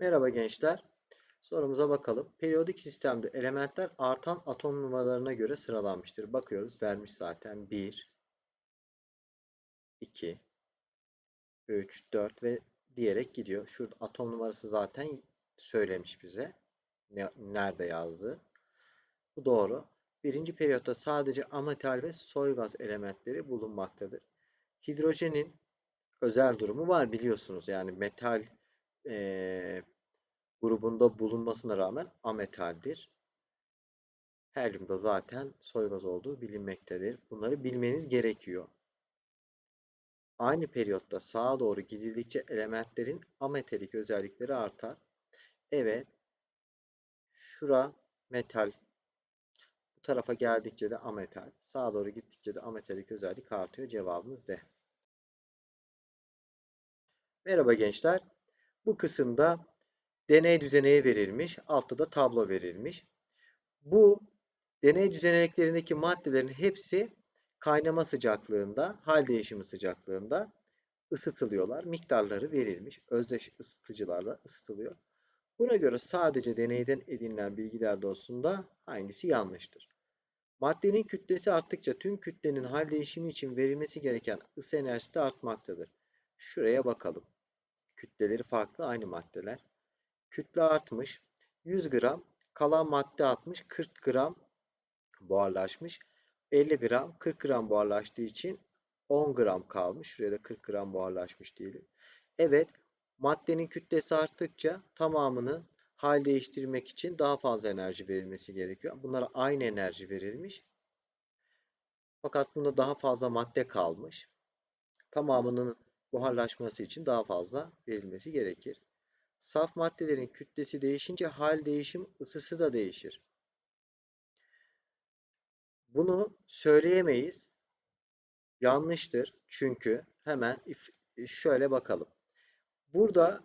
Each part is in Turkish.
Merhaba gençler. Sorumuza bakalım. Periyodik sistemde elementler artan atom numaralarına göre sıralanmıştır. Bakıyoruz. Vermiş zaten. 1, 2, 3, 4 ve diyerek gidiyor. Şurada atom numarası zaten söylemiş bize. Ne, nerede yazdı. Bu doğru. Birinci periyotta sadece ametal ve soy gaz elementleri bulunmaktadır. Hidrojenin özel durumu var biliyorsunuz. Yani metal e, grubunda bulunmasına rağmen ametaldir. Helyum da zaten soygaz olduğu bilinmektedir. Bunları bilmeniz gerekiyor. Aynı periyotta sağa doğru gidildikçe elementlerin ametalik özellikleri artar. Evet. Şura metal. Bu tarafa geldikçe de ametal. Sağa doğru gittikçe de ametalik özellik artıyor. Cevabımız D. Merhaba gençler. Bu kısımda deney düzeneği verilmiş. Altta da tablo verilmiş. Bu deney düzeneklerindeki maddelerin hepsi kaynama sıcaklığında, hal değişimi sıcaklığında ısıtılıyorlar. Miktarları verilmiş. Özdeş ısıtıcılarla ısıtılıyor. Buna göre sadece deneyden edinilen bilgiler doğrusunda hangisi yanlıştır? Maddenin kütlesi arttıkça tüm kütlenin hal değişimi için verilmesi gereken ısı enerjisi de artmaktadır. Şuraya bakalım. Kütleleri farklı aynı maddeler. Kütle artmış. 100 gram. Kalan madde atmış. 40 gram buharlaşmış. 50 gram 40 gram buharlaştığı için 10 gram kalmış. Şuraya da 40 gram buharlaşmış diyelim. Evet maddenin kütlesi arttıkça tamamını hal değiştirmek için daha fazla enerji verilmesi gerekiyor. Bunlara aynı enerji verilmiş. Fakat bunda daha fazla madde kalmış. Tamamının buharlaşması için daha fazla verilmesi gerekir. Saf maddelerin kütlesi değişince hal değişim ısısı da değişir. Bunu söyleyemeyiz. Yanlıştır. Çünkü hemen şöyle bakalım. Burada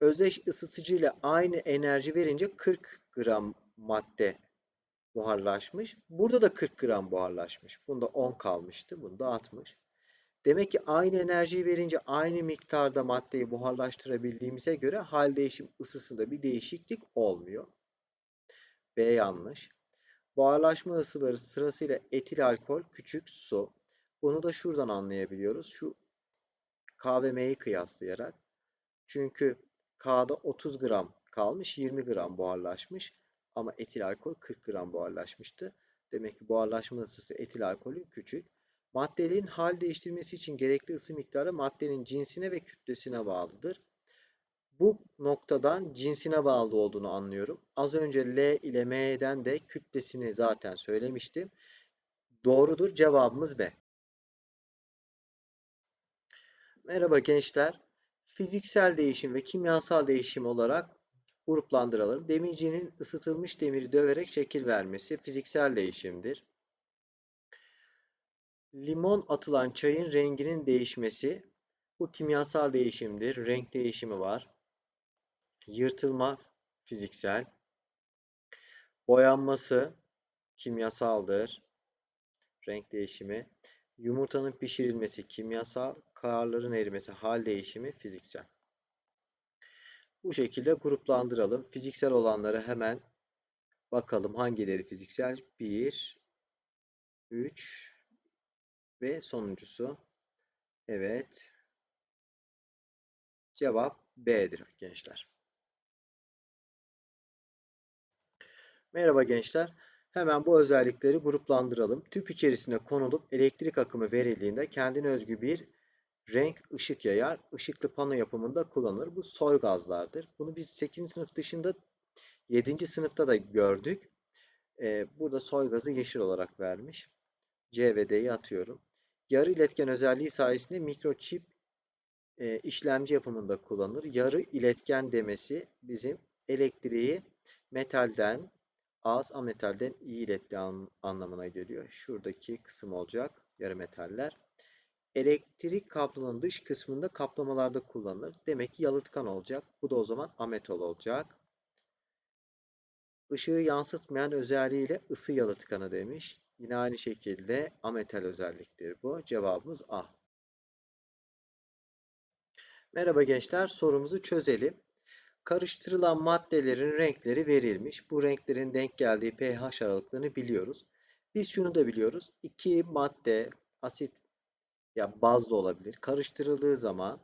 özdeş ısıtıcı ile aynı enerji verince 40 gram madde buharlaşmış. Burada da 40 gram buharlaşmış. Bunda 10 kalmıştı. Bunda 60. Demek ki aynı enerjiyi verince aynı miktarda maddeyi buharlaştırabildiğimize göre hal değişim ısısında bir değişiklik olmuyor. B yanlış. Buharlaşma ısıları sırasıyla etil alkol, küçük su. Bunu da şuradan anlayabiliyoruz. Şu K ve M'yi kıyaslayarak. Çünkü K'da 30 gram kalmış, 20 gram buharlaşmış. Ama etil alkol 40 gram buharlaşmıştı. Demek ki buharlaşma ısısı etil alkolü küçük. Maddelerin hal değiştirmesi için gerekli ısı miktarı maddenin cinsine ve kütlesine bağlıdır. Bu noktadan cinsine bağlı olduğunu anlıyorum. Az önce L ile M'den de kütlesini zaten söylemiştim. Doğrudur. Cevabımız B. Merhaba gençler. Fiziksel değişim ve kimyasal değişim olarak gruplandıralım. Demircinin ısıtılmış demiri döverek şekil vermesi fiziksel değişimdir. Limon atılan çayın renginin değişmesi bu kimyasal değişimdir. Renk değişimi var. Yırtılma fiziksel. Boyanması kimyasaldır. Renk değişimi. Yumurtanın pişirilmesi kimyasal. Karların erimesi hal değişimi fiziksel. Bu şekilde gruplandıralım. Fiziksel olanları hemen bakalım hangileri fiziksel? 1 3 ve sonuncusu. Evet. Cevap B'dir gençler. Merhaba gençler. Hemen bu özellikleri gruplandıralım. Tüp içerisine konulup elektrik akımı verildiğinde kendine özgü bir renk ışık yayar. Işıklı pano yapımında kullanılır. Bu soy gazlardır. Bunu biz 8. sınıf dışında 7. sınıfta da gördük. Ee, burada soy gazı yeşil olarak vermiş. C ve D'yi atıyorum yarı iletken özelliği sayesinde mikroçip e, işlemci yapımında kullanılır. Yarı iletken demesi bizim elektriği metalden az ametalden iyi iletti an, anlamına geliyor. Şuradaki kısım olacak yarı metaller. Elektrik kablonun dış kısmında kaplamalarda kullanılır. Demek ki yalıtkan olacak. Bu da o zaman ametol olacak. Işığı yansıtmayan özelliğiyle ısı yalıtkanı demiş. Yine aynı şekilde ametal özelliktir bu. Cevabımız A. Merhaba gençler, sorumuzu çözelim. Karıştırılan maddelerin renkleri verilmiş. Bu renklerin denk geldiği pH aralıklarını biliyoruz. Biz şunu da biliyoruz. İki madde asit ya baz da olabilir. Karıştırıldığı zaman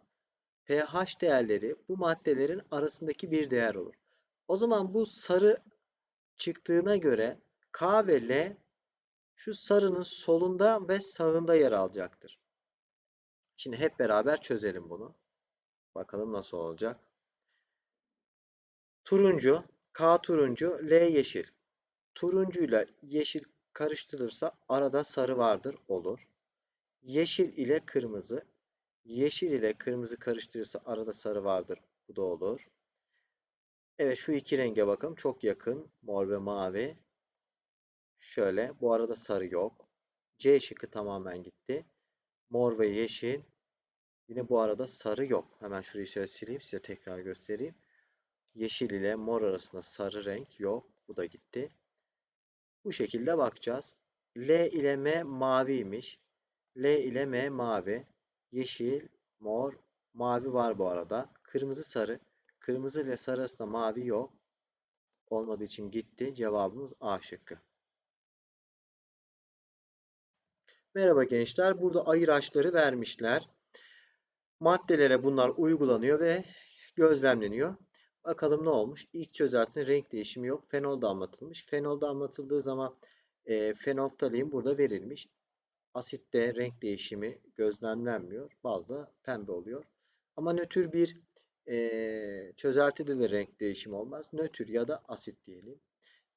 pH değerleri bu maddelerin arasındaki bir değer olur. O zaman bu sarı çıktığına göre K ve L şu sarının solunda ve sağında yer alacaktır. Şimdi hep beraber çözelim bunu. Bakalım nasıl olacak. Turuncu, K turuncu, L yeşil. Turuncuyla yeşil karıştırılırsa arada sarı vardır olur. Yeşil ile kırmızı, yeşil ile kırmızı karıştırırsa arada sarı vardır. Bu da olur. Evet şu iki renge bakın çok yakın. Mor ve mavi. Şöyle bu arada sarı yok. C şıkkı tamamen gitti. Mor ve yeşil. Yine bu arada sarı yok. Hemen şurayı şöyle sileyim size tekrar göstereyim. Yeşil ile mor arasında sarı renk yok. Bu da gitti. Bu şekilde bakacağız. L ile M maviymiş. L ile M mavi. Yeşil, mor, mavi var bu arada. Kırmızı, sarı. Kırmızı ile sarı arasında mavi yok. Olmadığı için gitti. Cevabımız A şıkkı. Merhaba gençler. Burada ayıraçları vermişler. Maddelere bunlar uygulanıyor ve gözlemleniyor. Bakalım ne olmuş? İlk çözeltinin renk değişimi yok. Fenol damlatılmış. Fenol damlatıldığı zaman e, fenolftalin burada verilmiş. Asitte renk değişimi gözlemlenmiyor. Bazı pembe oluyor. Ama nötr bir e, çözeltide de renk değişimi olmaz. Nötr ya da asit diyelim.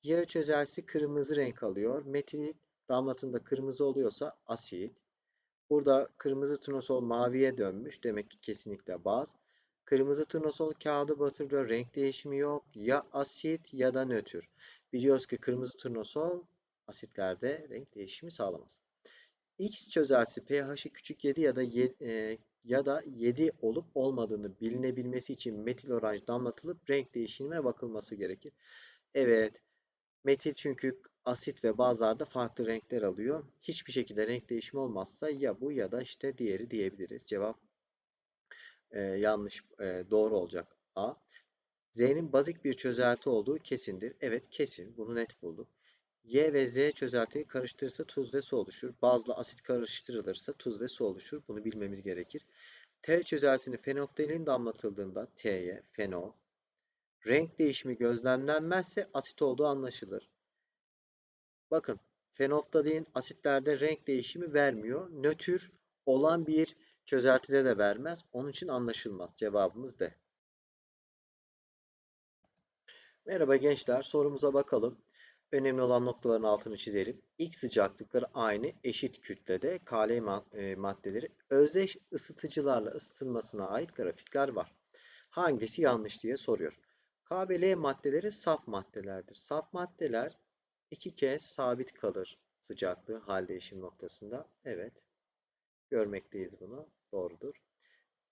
Yağ çözeltisi kırmızı renk alıyor. Metil damlatında kırmızı oluyorsa asit. Burada kırmızı turnusol maviye dönmüş. Demek ki kesinlikle baz. Kırmızı turnusol kağıdı batırıyor. Renk değişimi yok. Ya asit ya da nötr. Biliyoruz ki kırmızı turnusol asitlerde renk değişimi sağlamaz. X çözeltisi pH'i küçük 7 ya da 7, e, ya da 7 olup olmadığını bilinebilmesi için metil oranj damlatılıp renk değişimine bakılması gerekir. Evet. Metil çünkü asit ve bazlarda farklı renkler alıyor. Hiçbir şekilde renk değişimi olmazsa ya bu ya da işte diğeri diyebiliriz. Cevap e, yanlış, e, doğru olacak A. Z'nin bazik bir çözelti olduğu kesindir. Evet kesin. Bunu net bulduk. Y ve Z çözeltiyi karıştırırsa tuz ve su oluşur. Bazla asit karıştırılırsa tuz ve su oluşur. Bunu bilmemiz gerekir. T çözeltisini fenolftalin damlatıldığında T'ye fenol renk değişimi gözlemlenmezse asit olduğu anlaşılır. Bakın fenolftalin asitlerde renk değişimi vermiyor. Nötr olan bir çözeltide de vermez. Onun için anlaşılmaz. Cevabımız D. Merhaba gençler. Sorumuza bakalım. Önemli olan noktaların altını çizelim. X sıcaklıkları aynı eşit kütlede KL e, maddeleri özdeş ısıtıcılarla ısıtılmasına ait grafikler var. Hangisi yanlış diye soruyor. K L maddeleri saf maddelerdir. Saf maddeler iki kez sabit kalır sıcaklığı hal değişim noktasında. Evet. Görmekteyiz bunu. Doğrudur.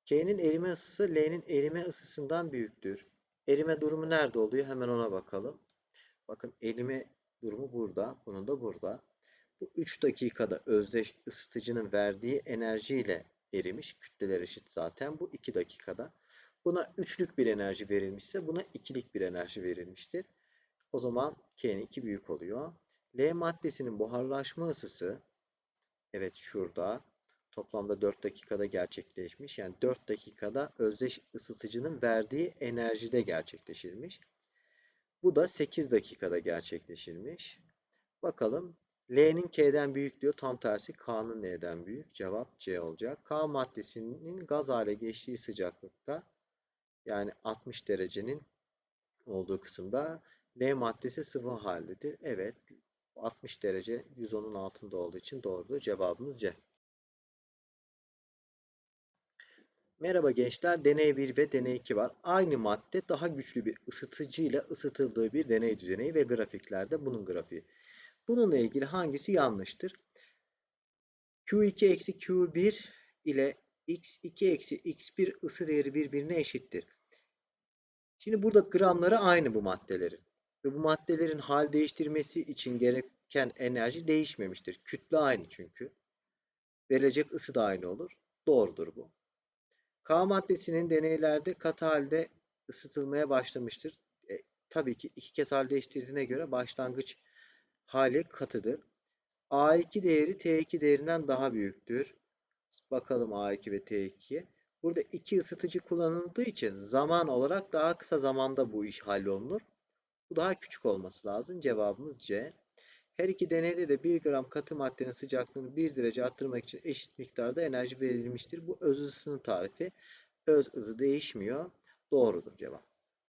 K'nin erime ısısı L'nin erime ısısından büyüktür. Erime durumu nerede oluyor? Hemen ona bakalım. Bakın erime durumu burada. Bunun da burada. Bu 3 dakikada özdeş ısıtıcının verdiği enerjiyle erimiş. Kütleler eşit zaten. Bu 2 dakikada. Buna üçlük bir enerji verilmişse buna ikilik bir enerji verilmiştir. O zaman K'nin 2 büyük oluyor. L maddesinin buharlaşma ısısı evet şurada toplamda 4 dakikada gerçekleşmiş. Yani 4 dakikada özdeş ısıtıcının verdiği enerjide gerçekleşirmiş. Bu da 8 dakikada gerçekleşirmiş. Bakalım L'nin K'den büyük diyor. Tam tersi K'nın N'den büyük. Cevap C olacak. K maddesinin gaz hale geçtiği sıcaklıkta yani 60 derecenin olduğu kısımda L maddesi sıvı haldedir. Evet 60 derece 110'un altında olduğu için doğrudur. Cevabımız C. Merhaba gençler. Deney 1 ve deney 2 var. Aynı madde daha güçlü bir ısıtıcı ile ısıtıldığı bir deney düzeneği ve grafiklerde bunun grafiği. Bununla ilgili hangisi yanlıştır? Q2 eksi Q1 ile X2 eksi X1 ısı değeri birbirine eşittir. Şimdi burada gramları aynı bu maddelerin. Ve bu maddelerin hal değiştirmesi için gereken enerji değişmemiştir. Kütle aynı çünkü. Verilecek ısı da aynı olur. Doğrudur bu. K maddesinin deneylerde katı halde ısıtılmaya başlamıştır. E, tabii ki iki kez hal değiştirdiğine göre başlangıç hali katıdır. A2 değeri T2 değerinden daha büyüktür. Bakalım A2 ve T2'ye. Burada iki ısıtıcı kullanıldığı için zaman olarak daha kısa zamanda bu iş hallolunur. Bu daha küçük olması lazım. Cevabımız C. Her iki deneyde de 1 gram katı maddenin sıcaklığını 1 derece arttırmak için eşit miktarda enerji verilmiştir. Bu öz ısının tarifi. Öz ısı değişmiyor. Doğrudur cevap.